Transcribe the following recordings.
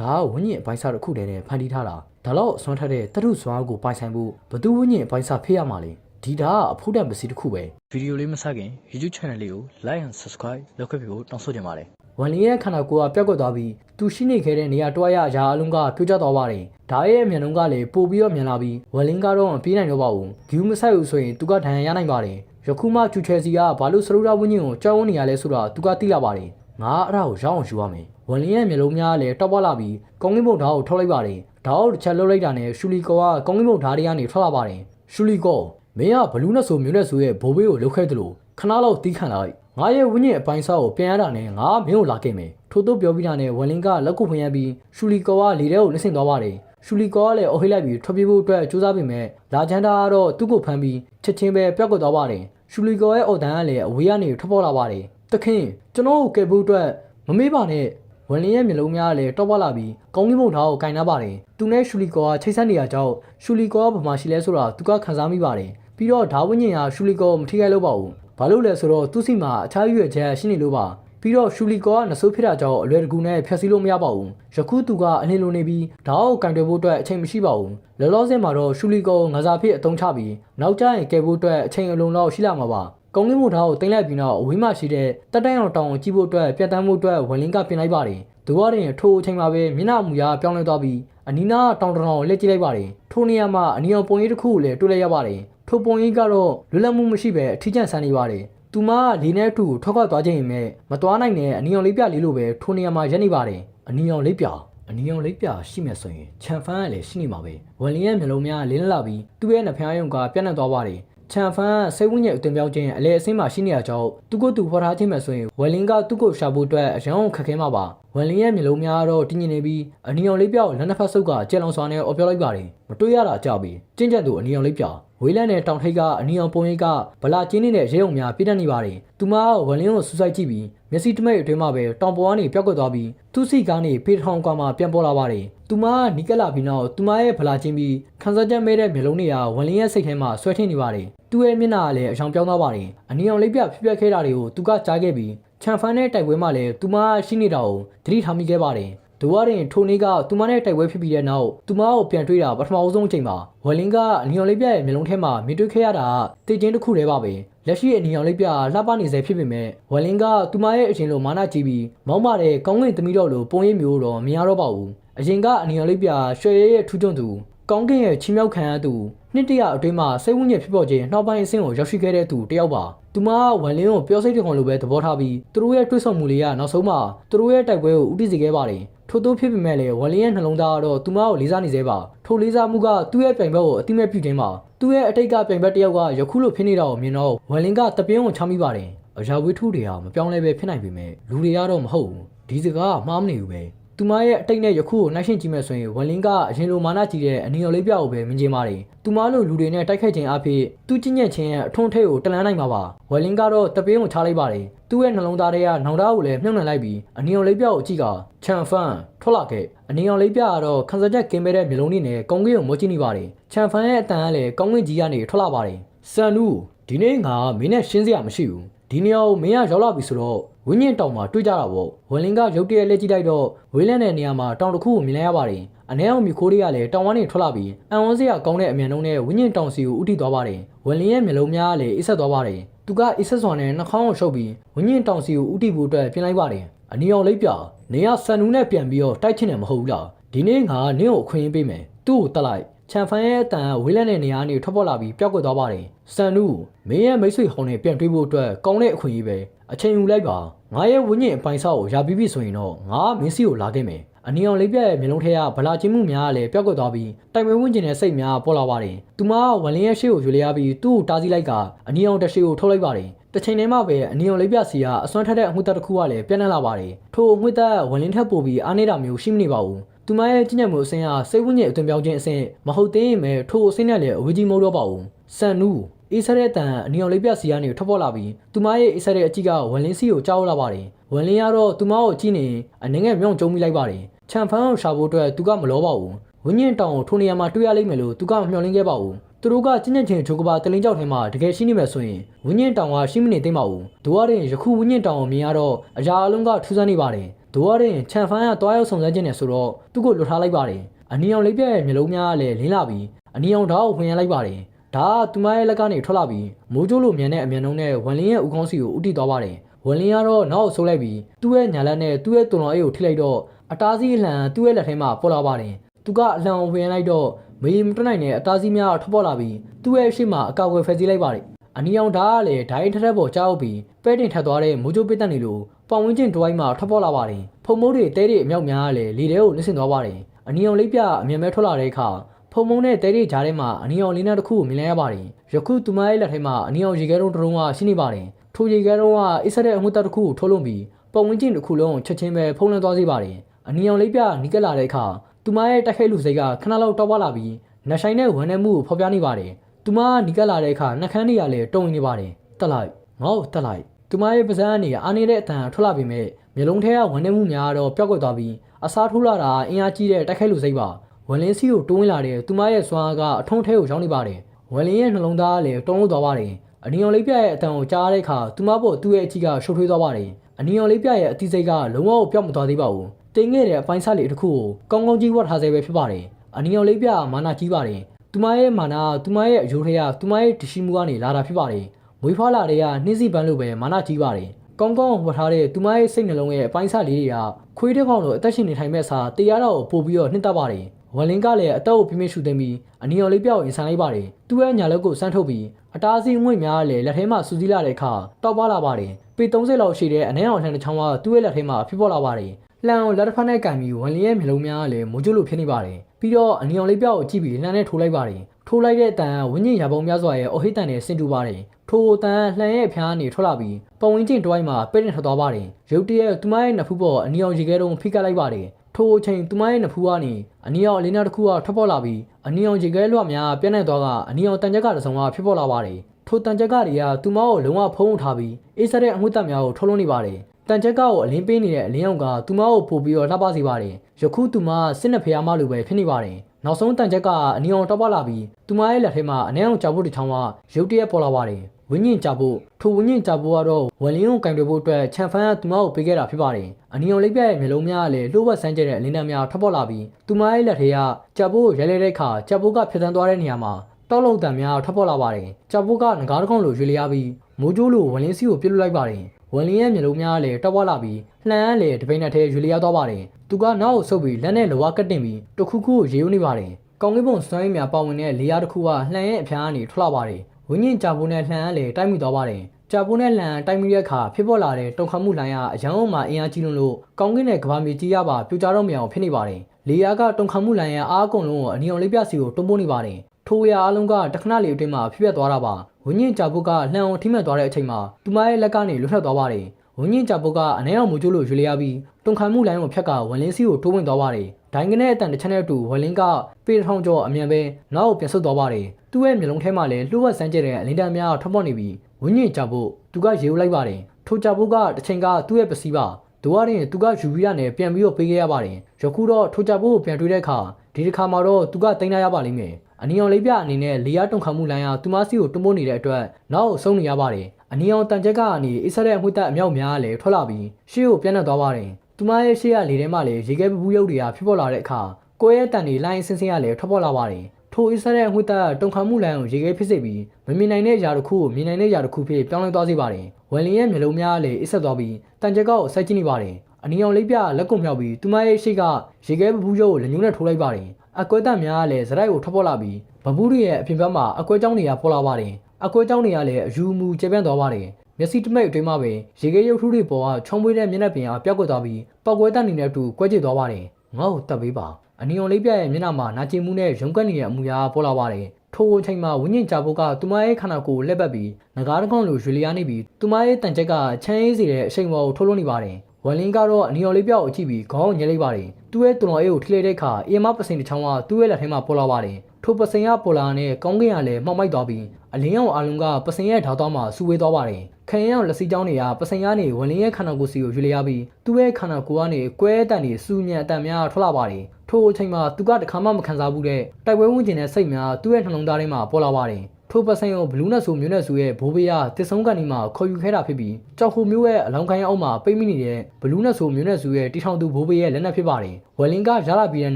ဒါကဝိညာဉ်အပိုင်းစားတစ်ခုတည်းနဲ့ဖန်တီးထားတာဒါတော့အစွမ်းထက်တဲ့တထုစွမ်းအားကိုပိုင်ဆိုင်ဖို့ဘသူဝိညာဉ်အပိုင်းစားဖေးရမှာလေဒီဒါကအဖို့တန်ပစီတစ်ခုပဲဗီဒီယိုလေးမစခင် YouTube channel လေးကို like and subscribe လုပ်ခဲ့ပြီးဖို့တောင်းဆိုချင်ပါတယ်ဝန်လင်းရဲ့ခန္ဓာကိုယ်ကပြတ်ကွက်သွားပြီးသူရှိနေခဲ့တဲ့နေရာတွားရအရာအလုံးကပြိုကျသွားပါတယ်ဒါရဲ့အမြန်လုံးကလည်းပို့ပြီးတော့မြန်လာပြီးဝန်လင်းကတော့မပြေးနိုင်တော့ပါဘူးဂူးမဆိုင်ဘူးဆိုရင်သူကဒဏ်ရာရနိုင်ပါတယ်ယခုမှချူချယ်စီကဘာလို့စရုဒဝင်းကြီးကိုကြောက်ဝန်းနေရလဲဆိုတာသူကသိလာပါတယ် ငါအဲ့ဒါကိုရောက်အောင်ယူရမယ်ဝန်လင်းရဲ့မျိုးလုံးများလည်းတောက်ပွားလာပြီးကောင်းကင်ဘုံဓာတ်ကိုထုတ်လိုက်ပါတယ်ဓာတ်ကိုတစ်ချက်လှုပ်လိုက်တာနဲ့ရှူလီကောကကောင်းကင်ဘုံဓာတ်တွေကနေထွက်လာပါတယ်ရှူလီကောမင်းကဘလူးနဲ့ဆိုမျိုးနဲ့ဆိုရဲ့ဘိုးဘေးကိုလှုပ်ခဲ့တယ်လို့ခဏလောက်တီးခံလိုက်ငါရဲ့ဝင်းရဲ့အပိုင်းစားကိုပြန်ရတာနဲ့ငါမင်းကိုလာခဲ့မယ်ထို့သို့ပြောပြီးတာနဲ့ဝန်လင်းကလက်ကိုဖွင့်ရပြီးရှူလီကောကလေထဲကိုနှိမ့်ဆင်သွားပါတယ်ရှူလီကောကလည်းအုပ်ဟိလိုက်ပြီးထွက်ပြေးဖို့အတွက်ကြိုးစားပေမဲ့လာချန်တာကတော့သူ့ကိုဖမ်းပြီးချက်ချင်းပဲပျောက်ကွယ်သွားပါတယ်ရှူလီကောရဲ့အော်တန်ကလည်းအဝေးကနေထွက်ပေါ်လာပါတယ် တခင်ကျွန်တော်ကိုကယ်ဖို့အတွက်မမေ့ပါနဲ့ဝန်လင်းရဲ့မျိုးလုံးများလည်းတောက်ပွားလာပြီးကောင်းကင်ဘုံထားကိုကင်နာပါတယ်သူနဲ့ရှူလီကောကချိတ်ဆက်နေရကြောင်းရှူလီကောကဘာမှရှိလဲဆိုတာသူကခန်းစားမိပါတယ်ပြီးတော့ဓာဝိညာဉ်ဟာရှူလီကောကိုမထိခိုက်လို့ပါဘူးဘာလို့လဲဆိုတော့သူ့စီမှာအခြားရွေချက်ရှိနေလို့ပါပြီးတော့ရှူလီကောကနဆိုးဖြစ်တာကြောင့်အလွယ်တကူနဲ့ဖျက်ဆီးလို့မရပါဘူးယခုသူကအလင်းလိုနေပြီးဓာတ်ကိုကင်တွယ်ဖို့အတွက်အချိန်မရှိပါဘူးလောလောဆယ်မှာတော့ရှူလီကောကိုငါးစားဖြစ်အသုံးချပြီးနောက်ကျရင်ကယ်ဖို့အတွက်အချိန်အလုံးလောက်ရှိလာမှာပါ ကောင်းကင်ဘုံဓာတ်ကိုတင်လိုက်ပြီးတော့အဝေးမှရှိတဲ့တက်တိုင်အောင်တောင်ကိုကြည့်ဖို့အတွက်ပြတ်တမ်းမှုအတွက်ဝင်လင်းကပြင်လိုက်ပါတယ်သူကရင်ထိုအချိန်မှာပဲမျက်နှာမူရပြောင်းလဲသွားပြီးအနီးနားတောင်တထောင်ကိုလက်ကြည့်လိုက်ပါတယ်ထိုနေရာမှာအနီအောင်ပုံရိပ်တစ်ခုကိုလည်းတွေ့လိုက်ရပါတယ်ထိုပုံရိပ်ကတော့လွတ်လပ်မှုမရှိပဲအထီးကျန်ဆန်းနေပါတယ်သူမကလေနဲ့အတူထွက်ခွာသွားခြင်းရင်မဲ့မသွားနိုင်တဲ့အနီအောင်လေးပြလေးလိုပဲထိုနေရာမှာရပ်နေပါတယ်အနီအောင်လေးပြအနီအောင်လေးပြရှိမယ်ဆိုရင်ခြံဖန်းကလည်းရှိနေမှာပဲဝန်လင်းရဲ့မျိုးလုံးများလင်းလာပြီးသူ့ရဲ့နှဖျားယုံကပြတ်နှံ့သွားပါတယ် ချန်ဖန်စိတ်ဝိညာဉ်အသွင်ပြောင်းခြင်းအလဲအစင်းမှာရှိနေရကြောင်းသူကိုယ်သူဖော်ထားခြင်းပဲဆိုရင်ဝယ်လင်းကသူ့ကိုရှာဖို့အတွက်အရန်ခက်ခဲမှာပါဝယ်လင်းရဲ့မျိုးလုံးများတော့တင်းကျင်နေပြီးအနီအောင်လေးပြောက်လက်နှစ်ဖက်ဆုပ်ကကြက်လောင်စွာနဲ့အော်ပြောလိုက်ပါတယ်မတွေးရတာကြောက်ပြီးကျင့်ကြံသူအနီအောင်လေးပြောက်ဝေးလန့်နဲ့တောင်ထိပ်ကအနီအောင်ပုံရိပ်ကဗလာကျင်းနေတဲ့ရဲုံများပြည့်တတ်နေပါတယ်သူမကဝယ်လင်းကိုစူးစိုက်ကြည့်ပြီးမျက်စိတမိတ်အတွင်းမှာပဲတောင်ပေါ်ကနေပြောက်ကွက်သွားပြီးသူ့စီကနေဖေးထောင်ကွာမှပြန်ပေါ်လာပါတယ်သူမကနီးကပ်လာပြီးနောက်သူမရဲ့ဗလာချင်းပြီးခန်းစားချက်မဲတဲ့မျိုးလုံးတွေကဝယ်လင်းရဲ့စိတ်ထဲမှာဆွဲထင်းနေပါတယ်သူ့ရဲ့မျက်နှာကလည်းအယောင်ပြောင်းသွားပါတယ်အနီအောင်လေးပြဖြစ်ပျက်ခဲ့တာတွေကိုသူကကြားခဲ့ပြီးချန်ဖန်နဲ့တိုက်ပွဲမှာလည်းသူမရှိနေတာကိုသတိထားမိခဲ့ပါတယ် ဒိုဝါရင်ထိုနေ့ကသူမနဲ့တိုက်ပွဲဖြစ်ပြီးတဲ့နောက်သူမကိုပြန်တွေ့တာပထမဆုံးအချိန်မှာဝယ်လင်းကအနီအောင်လေးပြရဲ့မျိုးလုံးထဲမှာမြင်တွေ့ခဲ့ရတာတည်ခြင်းတစ်ခုတည်းပါပဲလက်ရှိအနီအောင်လေးပြလှပနေစေဖြစ်ပေမဲ့ဝယ်လင်းကသူမရဲ့အရှင်လိုမာနကြည့်ပြီးမောင်းမာတဲ့ကောင်းကင်သမီးတော်လိုပုံရိပ်မျိုးတော့မရတော့ပါဘူးအရင်ကအနီအောင်လေးပြရွှေရဲရဲ့ထူးချွန်သူကောင်းကင်ရဲ့ချီးမြှောက်ခံရသူ နှစ်တရအတွင်းမှာစိတ်ဝိညာဉ်ဖြစ်ပေါ်ခြင်းနှောက်ပိုင်းအဆင့်ကိုရောက်ရှိခဲ့တဲ့သူတယောက်ပါသူမကဝန်လင်းကိုပြောစိတ်တခွန်လိုပဲသဘောထားပြီးသူတို့ရဲ့တွေးဆမှုလေးကနောက်ဆုံးမှာသူတို့ရဲ့တိုက်ပွဲကိုဥတီစေခဲ့ပါတယ်ထို့သောဖြစ်ပေမဲ့လည်းဝန်လင်းရဲ့နှလုံးသားကတော့သူမကိုလေးစားနေသေးပါထိုလေးစားမှုကသူ့ရဲ့ပြိုင်ဘက်ကိုအတိမဲ့ပြုခြင်းပါသူ့ရဲ့အတိတ်ကပြိုင်ဘက်တယောက်ကယခုလိုဖြစ်နေတာကိုမြင်တော့ဝန်လင်းကတပင်းကိုချမိပါတယ်အရာဝိထုတွေဟာမပြောင်းလဲပဲဖြစ်နိုင်ပေမဲ့လူတွေကတော့မဟုတ်ဘူးဒီစကားကမှားမနေဘူးပဲ သူမရဲ့အတိတ်နဲ့ယခုကိုနှိုင်းယှဉ်ကြည့်မယ်ဆိုရင်ဝန်လင်းကအရင်လိုမာနကြီးတဲ့အနီရော်လေးပြောက်ကိုပဲမြင်ကျင်ပါတယ်။သူမလိုလူတွေနဲ့တိုက်ခိုက်ခြင်းအဖြစ်သူကျင့်ညက်ခြင်းရဲ့အထွန်းထိပ်ကိုတလန်းနိုင်မှာပါ။ဝန်လင်းကတော့တပင်းကိုချလိုက်ပါတယ်။သူ့ရဲ့နှလုံးသားထဲကနောင်တကိုလည်းမြုပ်နှံလိုက်ပြီးအနီရော်လေးပြောက်ကိုကြည့်ကချန်ဖန်ထွက်လာခဲ့။အနီရော်လေးပြောက်ကတော့ခန်းစားချက်ကင်းမဲ့တဲ့မျိုးလုံးတွေနဲ့ကောင်းကင်ကိုမောကြည့်နေပါတယ်။ချန်ဖန်ရဲ့အတန်ကလည်းကောင်းကင်ကြီးကနေထွက်လာပါတယ်။ဆန်နူဒီနေ့ငါမင်းနဲ့ရှင်းစရာမရှိဘူး။ဒီနေရာကိုမင်းကရောက်လာပြီဆိုတော့ ဝင်းညင်တောင်မှာတွေ့ကြတာပေါ့ဝင်လင်းကရုတ်တရက်လက်ကြည့်လိုက်တော့ဝေးလန့်တဲ့နေရာမှာတောင်တစ်ခုကိုမြင်လိုက်ရပါတယ်အနဲအောင်မြခိုးတွေကလည်းတောင်ဝမ်းနေထွက်လာပြီးအံဝန်းစရာကောင်းတဲ့အမြန်နှုံးနဲ့ဝင်းညင်တောင်စီကိုဥတီသွားပါတယ်ဝင်လင်းရဲ့မျက်လုံးများကလည်းအိဆက်သွားပါတယ်သူကအိဆက်စွာနဲ့နှာခေါင်းကိုရှုပ်ပြီးဝင်းညင်တောင်စီကိုဥတီဖို့အတွက်ပြင်လိုက်ပါတယ်အနီအောင်လိပ်ပြနေရဆန်နူးနဲ့ပြန်ပြီးတော့တိုက်ချင်တယ်မဟုတ်ဘူးလားဒီနေ့ငါနင့်ကိုအခွင့်အရေးပေးမယ်သူ့ကိုတက်လိုက် ချန်ဖန်ရဲ့အတန်ဝေးလန့်တဲ့နေရာကနေထွက်ပေါ်လာပြီးပျောက်ကွယ်သွားပါတယ်။ဆန်နူမင်းရဲ့မိတ်ဆွေဟောင်းနဲ့ပြန်တွေ့ဖို့အတွက်ကောင်းတဲ့အခွင့်အရေးပဲအချိန်ယူလိုက်ပါငါရဲ့ဝိညာဉ်အပိုင်းဆောက်ကိုရာပြီးပြီဆိုရင်တော့ငါမင်းစီကိုလာခဲ့မယ်။အနီအောင်လေးပြရဲ့မျိုးလုံးထဲကဗလာချင်းမှုများကလည်းပျောက်ကွယ်သွားပြီးတိုင်ဝဲဝင်းကျင်တဲ့စိတ်များပေါ်လာပါတယ်။သူမကဝလင်းရဲ့ရှေ့ကိုယူလျားပြီးသူ့ကိုတားဆီးလိုက်ကအနီအောင်တရှိကိုထုတ်လိုက်ပါတယ်။တစ်ချိန်တည်းမှာပဲအနီအောင်လေးပြစီကအစွမ်းထက်တဲ့အမှုသက်တစ်ခုကလည်းပြန့်နှံ့လာပါတယ်။ထိုအမှုသက်ဝလင်းထက်ပိုပြီးအားနေတာမျိုးရှိမနေပါဘူး။ သူမရဲ့ကျင့်ကြံမှုအဆင့်ဟာစိတ်ဝိညာဉ်အသွင်ပြောင်းခြင်းအဆင့်မဟုတ်သေးရင်ပဲထိုအဆင့်နဲ့လည်းအဝေးကြီးမဟုတ်တော့ပါဘူး။ဆန်နူအေးဆက်တဲ့တန်အနီအောင်လေးပြစီကနေထွက်ပေါ်လာပြီးသူမရဲ့အေးဆက်တဲ့အကြည့်ကဝန်လင်းစီကိုကြောက်လာပါတယ်။ဝန်လင်းကတော့သူမကိုကြည့်နေအနေငယ်မြောင်ကျုံမိလိုက်ပါတယ်။ချန်ဖန်ကိုရှာဖို့အတွက်သူကမလောပါဘူး။ဝင်းညင်တောင်ကိုထိုနေရာမှာတွေ့ရလိမ့်မယ်လို့သူကမမျှော်လင့်ခဲ့ပါဘူး။သူတို့ကကျင့်ကျင့်ချင်းဂျိုကဘာတလင်းကြောက်ထဲမှာတကယ်ရှိနေမယ်ဆိုရင်ဝင်းညင်တောင်ကရှိမနေသေးပါဘူး။ဒိုရရင်ယခုဝင်းညင်တောင်ကိုမြင်ရတော့အရာအလုံးကထူးဆန်းနေပါတယ်။ ဒိုရရင်ချန်ဖန်ကတွားရောက်ဆောင်စမ်းခြင်းနဲ့ဆိုတော့သူ့ကိုလွတ်ထားလိုက်ပါတယ်အနီအောင်လေးပြက်ရဲ့မျိုးလုံးများကလည်းလင်းလာပြီးအနီအောင်ဓာတ်ကိုဝင်ရလိုက်ပါတယ်ဒါကသူမရဲ့လက်ကနေထွက်လာပြီးမိုးကြိုးလိုမြန်တဲ့အမြန်နှုံးနဲ့ဝန်လင်းရဲ့ဥကောင်းစီကိုဥတီသွားပါတယ်ဝန်လင်းကတော့နောက်ဆိုးလိုက်ပြီးသူ့ရဲ့ညာလက်နဲ့သူ့ရဲ့တုံတော်အိတ်ကိုထိလိုက်တော့အတားစီးအလှန်သူ့ရဲ့လက်ထဲမှာပေါ်လာပါတယ်သူကအလှန်ကိုဝင်လိုက်တော့မေးမတွနိုင်တဲ့အတားစီးများထွက်ပေါ်လာပြီးသူ့ရဲ့ရှေ့မှာအကောက်ွယ်ဖယ်စီးလိုက်ပါတယ်အနီအောင်ဓာတ်ကလည်းဒိုင်းထက်ထက်ပေါ်ကြားအုပ်ပြီးပဲတင်ထက်သွားတဲ့မိုးကြိုးပစ်တက်နေလို့ ပတ်ဝန်းကျင်တဝိုင်းမှာထွက်ပေါ်လာပါတယ်ဖုံမိုးတွေတဲတွေအမြောက်များကလည်းလေထဲကိုနစ်ဆင်သွားပါတယ်အနီအောင်လေးပြအမြန်မဲထွက်လာတဲ့အခါဖုံမုံနဲ့တဲတွေကြားထဲမှာအနီအောင်လေးနာတစ်ခုကိုမြင်လိုက်ရပါတယ်ယခုသူမရဲ့လက်ထဲမှာအနီအောင်ရေခဲတုံးတစ်လုံးကရှိနေပါတယ်ထိုရေခဲတုံးကအစ်ဆက်တဲ့အမှုတ်တစ်ခုကိုထိုးလုံးပြီးပတ်ဝန်းကျင်တစ်ခုလုံးချက်ချင်းပဲဖုံးလွှမ်းသွားစေပါတယ်အနီအောင်လေးပြနီးကပ်လာတဲ့အခါသူမရဲ့တိုက်ခိုက်လူစိတ်ကခဏလောက်တောက်ပလာပြီးနတ်ဆိုင်တဲ့ဝမ်းနဲ့မှုကိုဖော်ပြနေပါတယ်သူမကနီးကပ်လာတဲ့အခါနှကန်းတွေကလည်းတုံနေပါတယ်တက်လိုက်ငေါ့တက်လိုက် သူမရဲ့ပါးစပ်ကနေအားနေတဲ့အတန်ထွက်လာပြီးမြဲမျိုးလုံးထဲကဝမ်းနဲ့မှုများတော့ပျောက်ကွယ်သွားပြီးအစားထိုးလာတာအင်အားကြီးတဲ့တိုက်ခိုက်လူစိတ်ပါဝန်လင်းစီကိုတွင်းလာတဲ့သူမရဲ့စွမ်းအားကအထုံးထဲကိုရောက်နေပါတယ်ဝန်လင်းရဲ့နှလုံးသားကလည်းတုံးလို့သွားပါတယ်အနီအောင်လေးပြရဲ့အတန်ကိုကြားတဲ့အခါသူမပေါ်သူ့ရဲ့အကြည့်ကရှုပ်ထွေးသွားပါတယ်အနီအောင်လေးပြရဲ့အတိစိတ်ကလုံးဝပျောက်မသွားသေးပါဘူးတင်းခဲ့တဲ့အပိုင်းစားလေးတစ်ခုကိုကောင်းကောင်းကြီးဝတ်ထားစေပဲဖြစ်ပါတယ်အနီအောင်လေးပြမာနာကြီးပါတယ်သူမရဲ့မာနာကသူမရဲ့အယိုးထက်ကသူမရဲ့တရှိမှုကနေလာတာဖြစ်ပါတယ် မွေးဖွားလာတဲ့ကနှင်းစီပန်းလိုပဲမာနာကြီးပါတယ်ကောင်းကောင်းဝတ်ထားတဲ့သူမရဲ့စိတ်နှလုံးရဲ့အပိုင်းစားလေးတွေကခွေးတစ်ကောင်လိုအသက်ရှင်နေထိုင်မဲ့စာတရားတော်ကိုပို့ပြီးတော့နှိမ့်သက်ပါတယ်ဝလင်ကလည်းအတော့ကိုပြင်းပြရှူသိမ်းပြီးအနီအောင်လေးပြောက်ရင်ဆန်လိုက်ပါတယ်သူ့ရဲ့ညာလက်ကိုစမ်းထုတ်ပြီးအတားစီငွေ့များလည်းလက်ထဲမှာစူးစီးလာတဲ့အခါတောက်ပါလာပါတယ်ပေ30လောက်ရှိတဲ့အနှဲအောင်လှန်တစ်ချောင်းကသူ့ရဲ့လက်ထဲမှာဖြစ်ပေါ်လာပါတယ်လှန်ကိုလက်တစ်ဖက်နဲ့ကန်ပြီးဝလင်ရဲ့မျက်လုံးများကလည်းမိုးကြိုးလိုဖြစ်နေပါတယ်ပြီးတော့အနီအောင်လေးပြောက်ကိုကြည့်ပြီးလှန်နဲ့ထိုးလိုက်ပါတယ် ထိုးလိုက်တဲ့အတန်ဝင်းညင်ရပုံများစွာရဲ့အဟိတန်နဲ့ဆင်တူပါတယ်ထိုအတန်လှန်ရဲ့ဖျားကနေထွက်လာပြီးပဝင်းကျင်တွိုင်းမှာပဲ့တင်ထွက်သွားပါတယ်ရုတ်တရက်သူမရဲ့နဖူးပေါ်အနီအောင်ရေခဲတုံးဖိကတ်လိုက်ပါတယ်ထိုအချိန်သူမရဲ့နဖူးကနေအနီအောင်အလင်းနာတစ်ခုကထွက်ပေါ်လာပြီးအနီအောင်ရေခဲလွှတ်များပြန့်နေသွားကအနီအောင်တန်ချက်ကတစုံကဖြစ်ပေါ်လာပါတယ်ထိုတန်ချက်ကတွေကသူမကိုလုံးဝဖုံးထားပြီးအေးဆက်တဲ့အငွေ့တက်များကိုထုတ်လွှတ်နေပါတယ်တန်ချက်ကကိုအလင်းပေးနေတဲ့အလင်းအောင်ကသူမကိုပို့ပြီးတော့လှပစေပါတယ်ယခုသူမစစ်နှစ်ဖျားမလိုပဲဖြစ်နေပါတယ် နောက်ဆုံးတန်ချက်ကအနီအောင်တောက်ပလာပြီးသူမရဲ့လက်ထဲမှာအနှဲအောင်ကြောက်ဖို့တစ်ချောင်းကရုတ်တရက်ပေါ်လာပါတယ်ဝင်းညင်ကြဖို့ထိုဝင်းညင်ကြဖို့ကတော့ဝလင်းကိုကင်တွယ်ဖို့အတွက်ချန်ဖန်ကသူမကိုပေးခဲ့တာဖြစ်ပါတယ်အနီအောင်လေးပြရဲ့မျိုးလုံးများကလည်းလှိုးဝက်ဆန်းကျတဲ့အလင်းတန်းများထွက်ပေါ်လာပြီးသူမရဲ့လက်ထဲကကြဖို့ရဲလဲတဲ့အခါကြဖို့ကဖြတ်တန်းသွားတဲ့နေရာမှာတောက်လုံတံများထွက်ပေါ်လာပါတယ်ကြဖို့ကငကားတစ်ကောင်လိုရွေလျားပြီးမိုးကြိုးလိုဝလင်းစီကိုပြစ်လွတ်လိုက်ပါတယ်ဝန်လင်းရဲ့မျိုးလုံးများကလည်းတက်ပွားလာပြီးလှန်ရလေတပိနဲ့ထဲရွေလျားသွားပါတယ်သူကနောက်ကိုဆုပ်ပြီးလက်နဲ့လောကကတ်တင်ပြီးတခုခုကိုရေယုံနေပါတယ်ကောင်းကင်ဘုံစွမ်းရည်များပါဝင်တဲ့လေယားတစ်ခုကလှန်ရဲ့အဖျားကနေထွက်လာပါတယ်ဝင်းညင်ကြာပိုးနဲ့လှန်ကလည်းတိုက်မိသွားပါတယ်ကြာပိုးနဲ့လှန်တိုက်မိတဲ့အခါဖြစ်ပေါ်လာတဲ့တုံခါမှုလှန်ရအရန်အောင်မှာအင်အားကြီးလွန်းလို့ကောင်းကင်နဲ့ကဘာမြေကြီးရပါပြိုကျတော့မရအောင်ဖြစ်နေပါတယ်လေယားကတုံခါမှုလှန်ရအားအကုန်လုံးကိုအနီအောင်လေးပြစီကိုတွန်းပို့နေပါတယ်ထိုရအားလုံးကတခဏလေးအတွင်းမှာဖြစ်ပျက်သွားတာပါဝင်းညင်ကြာပိုးကလှန်အောင်ထိမှတ်သွားတဲ့အချိန်မှာသူမရဲ့လက်ကနေလွတ်ထွက်သွားပါတယ် ဝင်းညင်ကြပုတ်ကအနှဲအောင်မူကျိုးလို့ရွေလျားပြီးတုံခံမှုလိုင်းကိုဖြတ်ကဝန်လင်းစီကိုတိုးဝင်သွားပါတယ်။ဒိုင်းကနေအတန်တစ်ချက်နဲ့အတူဝန်လင်းကပေထောင်ကျော်အမြန်ပဲနောက်ကိုပြန်ဆုတ်သွားပါတယ်။သူ့ရဲ့မျက်လုံးထဲမှာလည်းလှုပ်ဝက်ဆန်းကျတဲ့အလင်းတန်းများထွက်ပေါ်နေပြီးဝင်းညင်ကြပုတ်သူကရေဦးလိုက်ပါတယ်။ထိုကြပုတ်ကတစ်ချိန်ကသူ့ရဲ့ပစီပါဒိုဝရင်သူကယူပြီးရနဲ့ပြန်ပြီးတော့ပေးခဲ့ရပါတယ်။ယခုတော့ထိုကြပုတ်ကိုပြန်တွေ့တဲ့အခါဒီတစ်ခါမှာတော့သူကတင်လာရပါလိမ့်မယ်။အနီအောင်လေးပြအနေနဲ့လေယာတုံခါမှုလိုင်းဟာသူမစီကိုတွန်းပို့နေတဲ့အတွက်နောက်ကိုဆုံးနေရပါတယ်။ အနီအောင်တန်ချက်ကနေအစ်ဆက်တဲ့အမှုတ်တက်အမြောက်များလည်းထွက်လာပြီးရှေ့ကိုပြန်နှံ့သွားပါတယ်။သူမရဲ့ရှေ့ကလေထဲမှာလည်းရေခဲပပူးရုပ်တွေကဖြစ်ပေါ်လာတဲ့အခါကိုယ့်ရဲ့တန်တွေလိုင်းဆင်းဆင်းရလည်းထွက်ပေါ်လာပါတယ်။ထိုအစ်ဆက်တဲ့အမှုတ်တက်တုံခါမှုလိုင်းကိုရေခဲဖြစ်စေပြီးမမြင်နိုင်တဲ့ຢာတစ်ခုကိုမြင်နိုင်တဲ့ຢာတစ်ခုဖြစ်ပြောင်းလဲသွားစေပါတယ်။ဝယ်လင်ရဲ့မျိုးလုံးများလည်းအစ်ဆက်သွားပြီးတန်ချက်ကောက်ကိုစိုက်ကြည့်နေပါတယ်။အနီအောင်လေးပြလက်ကုံမြောက်ပြီးသူမရဲ့ရှေ့ကရေခဲပပူးရုပ်ကိုလက်ညှိုးနဲ့ထိုးလိုက်ပါတယ်။အကွဲတန်များကလည်းဇရိုက်ကိုထွက်ပေါ်လာပြီးဘဘူးတွေရဲ့အပြင်ဘက်မှာအကွဲကြောင်းတွေကပေါ်လာပါတယ်။ အကွဲကြောင်းတွေကလည်းအယူမူကျေပြန့်သွားပါတယ်။မျက်စိတမိတ်အတွင်းမှာပဲရေခဲရုပ်ထုတွေပေါ်ကချုံမွေးတဲ့မျက်နှာပြင်အားပျောက်ကွယ်သွားပြီးပောက်ကွဲတတ်နေတဲ့အတူကွဲကျသွားပါတယ်။ငါ့ကိုတတ်ပေးပါ။အနီအောင်လေးပြရဲ့မျက်နှာမှာနာကျင်မှုနဲ့ရုံကက်နေတဲ့အမူအရာပေါ်လာပါတယ်။ထိုအချိန်မှာဝင်းညင်ကြဖို့ကသူမရဲ့ခန္ဓာကိုယ်လက်ပတ်ပြီးငကားတစ်ကောင်လိုရွေလျားနေပြီးသူမရဲ့တန်ချက်ကချမ်းရေးစေတဲ့အချိန်ပေါ်ကိုထိုးလို့နေပါတယ်။ ဝမ်လင်းကတော့အနီအောင်လေးပြောက်ကိုကြည့်ပြီးခေါင်းကိုညှိလိုက်ပါတယ်။သူ့ရဲ့တွန်တော်အေးကိုထိလိုက်တဲ့အခါအေမပစိန်တစ်ချောင်းကသူ့ရဲ့လက်ထဲမှာပေါ်လာပါတယ်။ထိုပစိန်ကပေါ်လာနဲ့ကောင်းကင်ကလည်းမှောက်မိုက်သွားပြီးအလင်းရောင်အလုံးကပစိန်ရဲ့ဓာတ်သွားမှာစူဝေးသွားပါတယ်။ခရင်ရောင်လက်စီချောင်းတွေကပစိန်ကနေဝမ်လင်းရဲ့ခန္ဓာကိုယ်စီကိုရွေလျားပြီးသူ့ရဲ့ခန္ဓာကိုယ်ကနေကွဲတန်တွေစူညံအတန်များထွက်လာပါတယ်။ထိုအချိန်မှာသူကတခါမှမခံစားဘူးတဲ့တိုက်ပွဲဝင်ကျင်တဲ့စိတ်များသူ့ရဲ့နှလုံးသားထဲမှာပေါ်လာပါတယ်။ထိုပစိန်ကိုဘလူးနတ်ဆိုမျိုးနတ်ဆိုရဲ့ဘိုးဘေးကတစ်ဆုံးကန်ဒီမှာခေါ်ယူခဲ့တာဖြစ်ပြီးကြောက်ခိုမျိုးရဲ့အလောင်းကိုင်းအောက်မှာပိတ်မိနေတဲ့ဘလူးနတ်ဆိုမျိုးနတ်ဆိုရဲ့တီထောင်သူဘိုးဘေးရဲ့လက်နက်ဖြစ်ပါတယ်ဝယ်လင်ကရလာပြီးတဲ့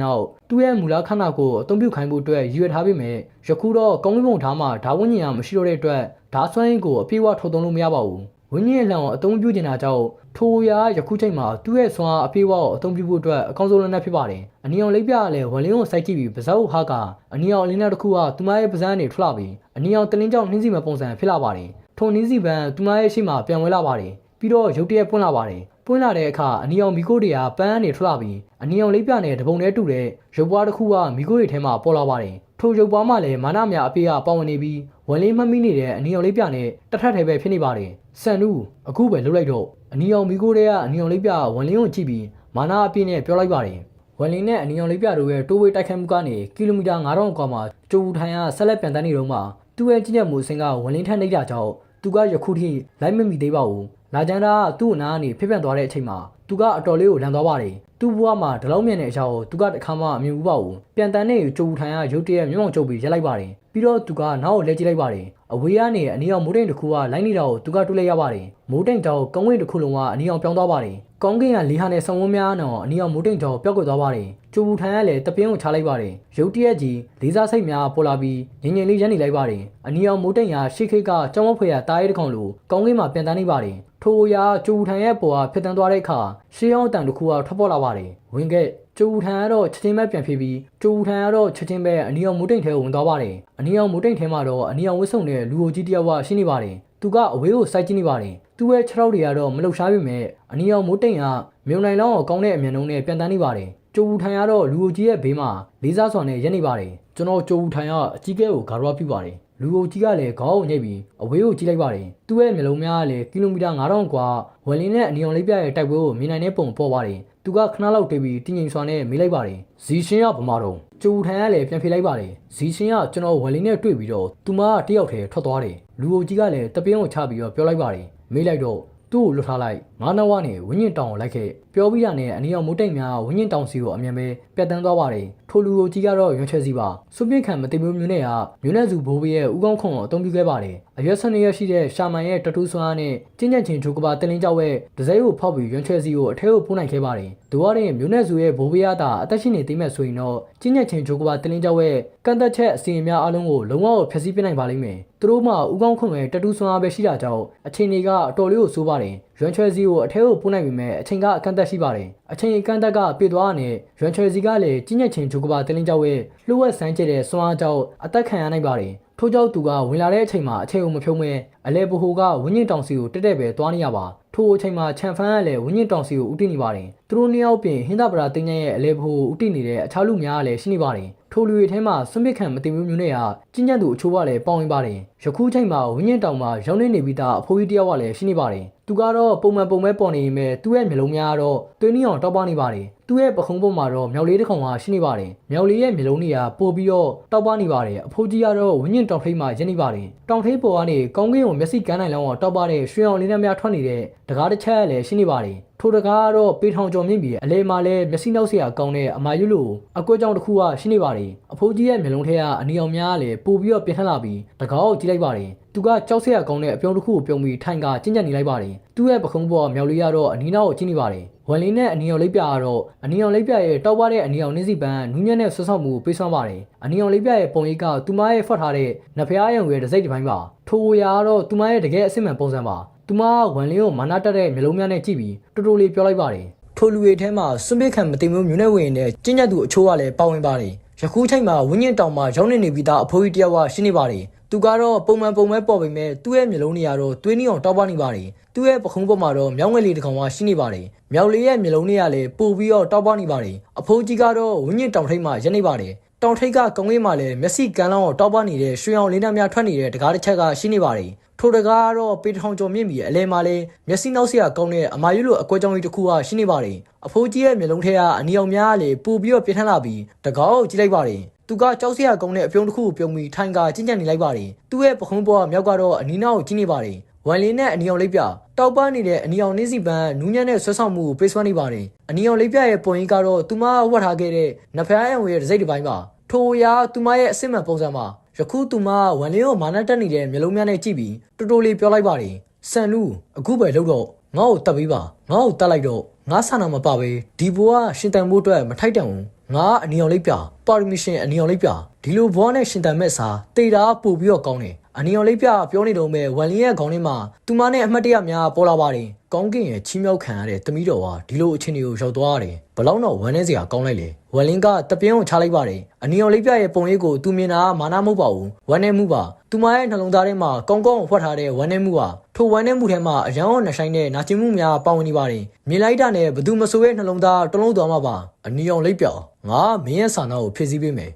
နောက်သူ့ရဲ့မူလခန္ဓာကိုယ်အသုံးပြုခိုင်းဖို့အတွက်ရည်ရွယ်ထားပေမဲ့ယခုတော့ကောင်းကင်ဘုံထားမှာဓာဝဉ္ဉင်ကမရှိတော့တဲ့အတွက်ဓာဆွမ်းရင်ကိုအပြည့်အဝထုတ်သုံးလို့မရပါဘူးဝိညာဉ်လှံကိုအသုံးပြုနေတာကြောင့် ထိုရာယခုချိန်မှာသူ့ရဲ့ဆွမ်းအားအပြည့်အဝကိုအသုံးပြုဖို့အတွက်အကောင်းဆုံးလက်နက်ဖြစ်ပါတယ်။အနီအောင်လိပ်ပြကလည်းဝလင်းကိုစိုက်ကြည့်ပြီးပါဇက်ဟာကအနီအောင်အလင်းနောက်တစ်ခုကသူမရဲ့ပါဇက်ကနေထွက်လာပြီးအနီအောင်တလင်းကြောင့်နှင်းစီမဲ့ပုံစံဖြစ်လာပါတယ်။ထိုနှင်းစီပန်သူမရဲ့ရှိမှပြန်ဝင်လာပါတယ်။ပြီးတော့ရုတ်တရက်ပွင့်လာပါတယ်။ပွင့်လာတဲ့အခါအနီအောင်မီကိုတွေကပန်းကနေထွက်လာပြီးအနီအောင်လိပ်ပြနဲ့တပုံနဲ့တူတဲ့ရုပ်ပွားတစ်ခုကမီကိုတွေထဲမှာပေါ်လာပါတယ်။ထိုရုပ်ပွားမှလည်းမာနမြအပြည့်အပါဝင်နေပြီးဝလင်းမမိနေတဲ့အနီအောင်လိပ်ပြနဲ့တထက်ထဲပဲဖြစ်နေပါတယ်။ဆန်နူအခုပဲလှုပ်လိုက်တော့ အနီအောင်မီကိုတွေကအနီအောင်လိပ်ပြဝလင်းကိုကြည့်ပြီးမာနာအပြည့်နဲ့ပြောလိုက်ပါတယ်။ဝလင်းနဲ့အနီအောင်လိပ်ပြတို့ရဲ့တိုးဝေးတိုက်ခိုက်မှုကနေကီလိုမီတာ9000ကွာမှာကျိုးထိုင်ရဆက်လက်ပြန်တန်းနေတော့မှသူ့ရဲ့ကြီးညက်မှုစင်ကဝလင်းထက်နေတာကြောင့်သူကယခုထိလိုက်မမီသေးပါဘူး။လာဂျန်ဒါကသူ့အနာကနေဖြစ်ပြန်သွားတဲ့အချိန်မှာသူကအတော်လေးကိုလန်သွားပါတယ်။ သူ့ဘဝမှာဒီလောက်မြင်တဲ့အရာကိုသူကတခါမှမမြင်ဘူးပါဘူး။ပြန်တန်းနေကျိုးထိုင်ရရုတ်တရက်မျက်မှောင်ကျုပ်ပြီးရက်လိုက်ပါတယ်။ပြီးတော့သူကနောက်ကိုလဲကြည့်လိုက်ပါတယ်။အဝေးကနေအနီအောင်မိုးတိမ်တစ်ခုကလိုင်းနေတာကိုသူကတွေ့လိုက်ရပါတယ်။မိုးတိမ်ကြောင်ကောင်းကင်တစ်ခုလုံးကအနီအောင်ပြောင်းသွားပါတယ်။ကောင်းကင်ကလေးဟာနဲ့ဆောင်းဝန်းများအောင်အနီအောင်မိုးတိမ်ကြောင်ပျောက်ကွယ်သွားပါတယ်။ကျိုးဘူးထန်ကလည်းတပင်းကိုချလိုက်ပါတယ်။ရုတ်တရက်ကြီးလေးစားစိတ်များပေါ်လာပြီးငင်ငင်လေးရက်နေလိုက်ပါတယ်။အနီအောင်မိုးတိမ်ကရှေ့ခိတ်ကကြောင်းမဖွေရတားရဲတစ်ကောင်လိုကောင်းကင်မှာပြန်တန်းနေပါတယ်။ ထိုအရာကျိုးဘူးထန်ရဲ့ပေါ်ကဖြစ်တန်းသွားတဲ့အခါရှေးအောင်တန်တစ်ခုကထွက်ပေါ်လာပါတယ်။ဝင်ခဲ့ကျိုးထန်ကတော့ချက်ချင်းပဲပြန်ဖြေပြီးကျိုးထန်ကတော့ချက်ချင်းပဲအနီအောင်မူတိန်ထဲဝင်သွားပါတယ်အနီအောင်မူတိန်ထဲမှာတော့အနီအောင်ဝစ်ဆုံတဲ့လူအိုကြီးတယောက်ကရှိနေပါတယ်သူကအဝေးကိုစိုက်ကြည့်နေပါတယ်သူ့ရဲ့ခြေထောက်တွေကတော့မလှုပ်ရှားပေမဲ့အနီအောင်မူတိန်ကမြုံနိုင်လောင်းကိုကောင်းတဲ့အမြန်နှုံးနဲ့ပြန်တန်းနေပါတယ်ကျိုးထန်ကတော့လူအိုကြီးရဲ့ဘေးမှာလေးစားစွာနဲ့ရက်နေပါတယ်ကျွန်တော်ကျိုးထန်ကအကြီးကဲကိုဂါရဝပြုပါတယ် လူအိုကြီးကလည်းခေါင်းကိုညှိပြီးအဝေးကိုကြည့်လိုက်ပါတယ်သူ့ရဲ့မျိုးလုံးများကလည်းကီလိုမီတာ9000กว่าဝယ်လင်းနဲ့အနီအောင်လေးပြရဲ့တိုက်ပွဲကိုမြင်နိုင်တဲ့ပုံပေါ်ပါတယ်သူကခဏလောက်တေးပြီးတင်းငိမ်စွာနဲ့မေးလိုက်ပါတယ်ဇီရှင်ကဗမာတော့ကျူထန်ကလည်းပြန်ဖြေလိုက်ပါတယ်ဇီရှင်ကကျွန်တော်ဝယ်လင်းနဲ့တွေ့ပြီးတော့သူမကတယောက်တည်းထွက်သွားတယ်လူအိုကြီးကလည်းတပင်းကိုချပြီးတော့ပြောလိုက်ပါတယ်မေးလိုက်တော့သူ့ကိုလွတ်ထားလိုက် ငါးနဝနဲ့ဝင်းညင်တောင်ကိုလိုက်ခဲ့ပြောပြီးတာနဲ့အနီအောင်မိုးတိတ်များဝင်းညင်တောင်စီကိုအမြန်ပဲပြတ်တန်းသွားပါတယ်ထိုလူကိုကြီးကတော့ရွှေချဲစီပါစုပြင်းခံမတိမျိုးမျိုးနဲ့ကမျိုးနဲ့စုဘိုးဘေးရဲ့ဥကောင်းခွန်ကိုအသုံးပြုခဲ့ပါတယ်အရွက်ဆန်ရရှိတဲ့ရှာမန်ရဲ့တတူးစွမ်းနဲ့ကျင်းညက်ချင်းဂျိုကပါတင်းလင်းကြောက်ရဲ့ဒဇဲကိုဖောက်ပြီးရွှေချဲစီကိုအထဲကိုပို့နိုင်ခဲ့ပါတယ်ဒူရတဲ့မျိုးနဲ့စုရဲ့ဘိုးဘေးကသာအသက်ရှင်နေသိမဲ့ဆိုရင်တော့ကျင်းညက်ချင်းဂျိုကပါတင်းလင်းကြောက်ရဲ့ကန့်သက်ချက်အစီအများအလုံးကိုလုံးဝဖျက်ဆီးပြနိုင်ပါလိမ့်မယ်သူတို့မှဥကောင်းခွန်ရဲ့တတူးစွမ်းအားပဲရှိတာကြောင့်အချိန်တွေကအတော်လေးကိုစိုးပါတယ် ရွှေချဲစီကိုအထဲကိုပို့နိုင်ပေမဲ့အချိန်ကအကန့်သက်ရှိပါတယ်အချိန်အကန့်အသက်ကပြေသွားတဲ့ရွမ်ချယ်စီကလည်းကြီးညက်ချင်းဂျိုကပါတင်းလင်းကြောက်ရဲ့လှုပ်ဝက်ဆန်းကျတဲ့စွမ်းအားကြောင့်အသက်ခံရနိုင်ပါတယ်ထို့ကြောင့်သူကဝင်လာတဲ့အချိန်မှာအချိန်ကိုမဖြုံးမဲအလဲဘဟိုကဝင်းညင်တောင်စီကိုတက်တက်ပဲသွားနေရပါထိုအချိန်မှာချန်ဖန်ကလည်းဝင်းညင်တောင်စီကိုဥတည်နေပါတယ်သူတို့နှစ်ယောက်ပြင်ဟင်းသာပရာတင်းရဲ့အလဲဘဟိုဥတည်နေတဲ့အခြားလူများကလည်းရှိနေပါတယ်ထိုလူတွေထဲမှာစွန့်ပစ်ခံမတင်မျိုးမျိုးနဲ့ကကျဉ်ညံ့သူအချို့ကလည်းပေါဝင်ပါတယ်ယခုချိန်မှာဝင်းညင်တောင်မှာရောက်နေနေပြီးသားအဖိုးကြီးတယောက်ကလည်းရှိနေပါတယ် သူကတော့ပုံမှန်ပုံမဲပေါ်နေပေမဲ့သူ့ရဲ့မျိုးလုံးများကတော့တွင်းနီအောင်တောက်ပနေပါတယ် သူ့ရဲ့ပခုံးပေါ်မှာတော့မြောက်လေးတစ်ကောင်ကရှိနေပါတယ်မြောက်လေးရဲ့မျိုးလုံးတွေကပို့ပြီးတော့တောက်ပနေပါတယ်အဖိုးကြီးကတော့ဝင်းညင်တောင်ထိပ်မှာရင်းနေပါတယ်တောင်ထိပ်ပေါ်ကနေကောင်းကင်ကိုမျက်စိကန်းနိုင်လောက်အောင်တောက်ပတဲ့ရွှေအောင်လေးနဲ့များထွက်နေတဲ့တကားတစ်ချက်လည်းရှိနေပါတယ်ထိုတကားကတော့ပေထောင်ကျော်မြင့်ပြီးအလဲမှာလဲမျက်စိနောက်ဆရာကောင်းတဲ့အမာရွလို့အကွက်ကြောင်တစ်ခုကရှိနေပါတယ်အဖိုးကြီးရဲ့မျက်လုံးထဲကအနီအောင်များကလည်းပို့ပြီးတော့ပြင်းထန်လာပြီးတကားကိုကြည့်လိုက်ပါတယ်သူကကြောက်စရာကောင်းတဲ့အပြုံးတစ်ခုကိုပြုံးပြီးထိုင်ကကျဉ်ကျပ်နေလိုက်ပါတယ် သူ့ရဲ့ပခုံးပေါ်မြောက်လေးကတော့အနီနောက်ကိုကြည့်နေပါတယ်ဝန်လင်းနဲ့အနီအောင်လိပ်ပြကတော့အနီအောင်လိပ်ပြရဲ့တောက်ပတဲ့အနီအောင်နှင်းစီပန်းနူးညံ့တဲ့ဆွဆောက်မှုကိုပေးစွမ်းပါတယ်အနီအောင်လိပ်ပြရဲ့ပုံရိပ်ကသူမရဲ့ဖွက်ထားတဲ့နဖျားရုံရဲ့ဒစိတ်တစ်ပိုင်းပါထိုဝရာကတော့သူမရဲ့တကယ်အစစ်မှန်ပုံစံပါသူမကဝန်လင်းကိုမာနာတက်တဲ့မျိုးလုံးများနဲ့ကြည့်ပြီးတူတူလေးပြောလိုက်ပါတယ်ထိုလူတွေထဲမှာစွန့်ပစ်ခံမတင်မျိုးမျိုးနဲ့ဝင်တဲ့ကျဉ်ညက်သူအချို့ကလည်းပါဝင်ပါတယ်ယခုချိန်မှာဝင်းညင်တောင်မှာရောက်နေနေပြီးသားအဖိုးကြီးတယောက်ကရှိနေပါတယ် သူကတော့ပုံမှန်ပုံမဲပေါ်ပေမဲ့သူ့ရဲ့မျိုးလုံးတွေကတော့သွေးနီအောင်တောက်ပနေပါတယ်သူ့ရဲ့ပခုံးပေါ်မှာတော့မြောင်းငယ်လေးတစ်ကောင်ကရှိနေပါတယ်မြောက်လေးရဲ့မျိုးလုံးတွေကလည်းပို့ပြီးတော့တောက်ပနေပါတယ်အဖိုးကြီးကတော့ဝင်းညင်တောင်ထိပ်မှာရက်နေပါတယ်တောင်ထိပ်ကကုံငင်းမှာလည်းမျက်စိကန်းလောင်းကိုတောက်ပနေတဲ့ရွှေအောင်လေးနှများထွက်နေတဲ့တကားတစ်ချက်ကရှိနေပါတယ်ထိုတကားကတော့ပေထောင်ကျော်မြင့်ပြီးအလဲမှာလဲမျက်စိနောက်ဆရာကောင်းတဲ့အမာရွလိုအကွက်ကြောင်ကြီးတစ်ခုကရှိနေပါတယ်အဖိုးကြီးရဲ့မျက်လုံးထဲကအနီအောင်များကလည်းပူပြီးတော့ပြင်းထန်လာပြီးတကားကိုကြည့်လိုက်ပါတယ် သူကကြောက်စရာကောင်းတဲ့အပြုံးတစ်ခုကိုပြုံးပြီးထိုင်ကကျဉ်ကျပ်နေလိုက်ပါတယ်သူ့ရဲ့ပခုံးပေါ်ကမြောက်ကတော့အနီနောက်ကိုကြည့်နေပါတယ်ဝမ်လင်းနဲ့အနီအောင်လေးပြတောက်ပန်းနေတဲ့အနီအောင်နှင်းစီပန်းနူးညံ့တဲ့ဆွဲဆောင်မှုကိုပေးစွမ်းနေပါတယ်အနီအောင်လေးပြရဲ့ပုံရိပ်ကတော့သူမဝတ်ထားခဲ့တဲ့နဖျားအံဝေးရဲ့ဒစိတ်တစ်ပိုင်းပါထိုရာသူမရဲ့အစစ်မှန်ပုံစံမှာယခုသူမဝန်လင်းကိုမာနတက်နေတဲ့မျိုးလုံးများနဲ့ကြည့်ပြီးတူတူလေးပြောလိုက်ပါတယ်ဆန်နူအခုပဲလှုပ်တော့ငါ့ကိုတတ်ပေးပါငါ့ကိုတတ်လိုက်တော့ ငါဆန္ဒမပါပဲဒီဘွားရှင်တန်ဖို့အတွက်မထိုက်တန်ဘူးငါအနီအောင်လေးပြပါရမီရှင်အနီအောင်လေးပြဒီလိုဘွားနဲ့ရှင်တန်မဲ့စာတေတာပို့ပြီးတော့ကောင်းတယ် အနီအောင်လေးပြပြောနေတော့မဲ့ဝန်လင်းရဲ့ခေါင်းထဲမှာသူမနဲ့အမှတ်တရများပေါ်လာပါတယ်ကောင်းကင်ရဲ့ချီးမြှောက်ခံရတဲ့တမီးတော်ဟာဒီလိုအခြေအနေကိုရောက်သွားရတယ်ဘလောက်တော့ဝမ်းနေစရာကောင်းလိုက်လေဝလင်းကတပြင်းကိုချလိုက်ပါတယ်အနီအောင်လေးပြရဲ့ပုံလေးကိုသူမြင်တာကမာနမဟုတ်ပါဘူးဝမ်းနေမှုပါသူမရဲ့နှလုံးသားထဲမှာကောင်းကောင်းဖွက်ထားတဲ့ဝမ်းနေမှုဟာထိုဝမ်းနေမှုထဲမှာအရန်အောင်နှဆိုင်တဲ့နာကျင်မှုများပါဝင်နေပါတယ်မြင်လိုက်တာနဲ့ဘသူမဆိုရဲ့နှလုံးသားတလုံးသွားမှာပါအနီအောင်လေးပြငါမင်းရဲ့ဆန္ဒကိုဖြည့်ဆည်းပေးမယ်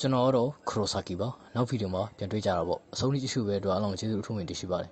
ကျွန်တော်တော့ခရိုဆာကီပါ နောက်ဗီဒီယိုမှာပြန်တွေ့ကြတာပေါ့အဆုံးထိကြည့်ရှုပဲအတွက်အားလုံးကျေးဇူးအထူးတင်ရှိပါတယ်